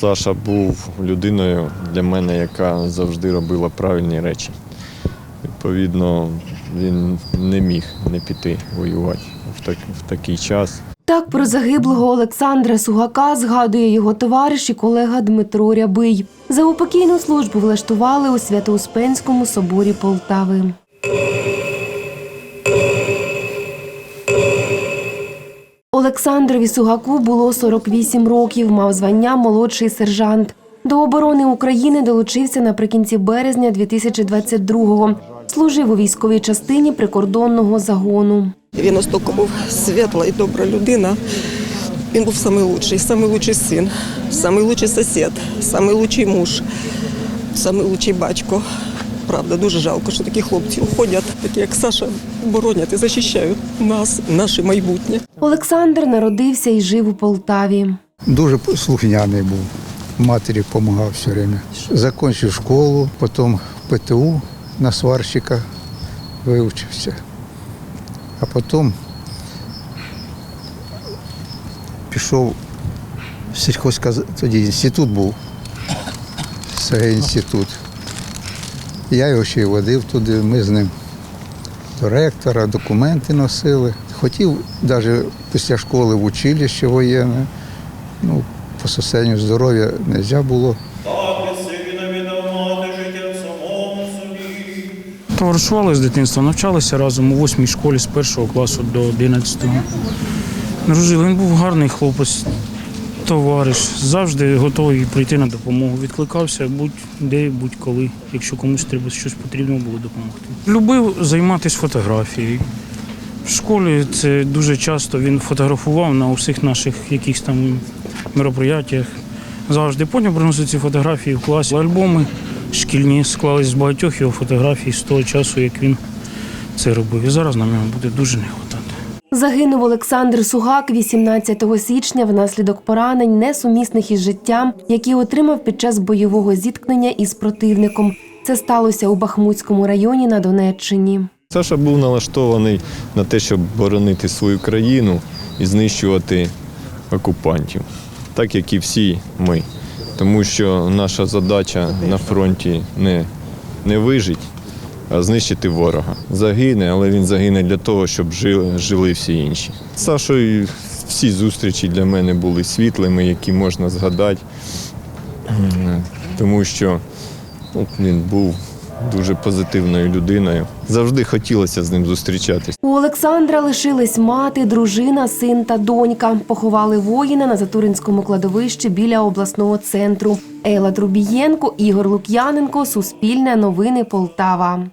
Саша був людиною для мене, яка завжди робила правильні речі. Відповідно, він не міг не піти воювати в, так, в такий час. Так про загиблого Олександра Сугака згадує його товариш і колега Дмитро Рябий. За упокійну службу влаштували у Свято-Успенському соборі Полтави. Олександрові Сугаку було 48 років, мав звання молодший сержант. До оборони України долучився наприкінці березня 2022-го. Служив у військовій частині прикордонного загону. Він настільки був світла і добра людина. Він був найкращий, найкращий син, найкращий сусід, найкращий муж, найкращий батько. Правда, дуже жалко, що такі хлопці уходять, такі як Саша, боронять і захищають нас, наше майбутнє. Олександр народився і жив у Полтаві. Дуже слухняний був. Матері допомагав все время. Закончив школу, потім ПТУ на сварщика вивчився. А потім пішов в сільхозказ... тоді інститут був. інститут. Я його ще й водив туди, ми з ним до ректора, документи носили. Хотів навіть після школи в училище воєнне. Ну, по состоянию здоров'я не можна було. Товаришували з дитинства, навчалися разом у восьмій школі з першого класу до 11-го. Дружили, він був гарний хлопець, товариш, завжди готовий прийти на допомогу. Відкликався будь-де, будь-коли, якщо комусь треба щось потрібно було допомогти. Любив займатися фотографією. В школі це дуже часто він фотографував на усіх наших якихось там мероприятиях. Завжди потім приносив ці фотографії в класі. Альбоми шкільні склались з багатьох його фотографій з того часу, як він це робив. І зараз нам його буде дуже не вистачати. Загинув Олександр Сугак 18 січня внаслідок поранень, несумісних із життям, які отримав під час бойового зіткнення із противником. Це сталося у Бахмутському районі на Донеччині. Саша був налаштований на те, щоб боронити свою країну і знищувати окупантів, так як і всі ми. Тому що наша задача на фронті не, не вижити, а знищити ворога. Загине, але він загине для того, щоб жили, жили всі інші. З Сашою всі зустрічі для мене були світлими, які можна згадати, тому що ну, він був дуже позитивною людиною. Завжди хотілося з ним зустрічатись. У Олександра лишились мати, дружина, син та донька. Поховали воїна на Затуринському кладовищі біля обласного центру. Ейла Трубієнко, Ігор Лук'яненко, Суспільне новини Полтава.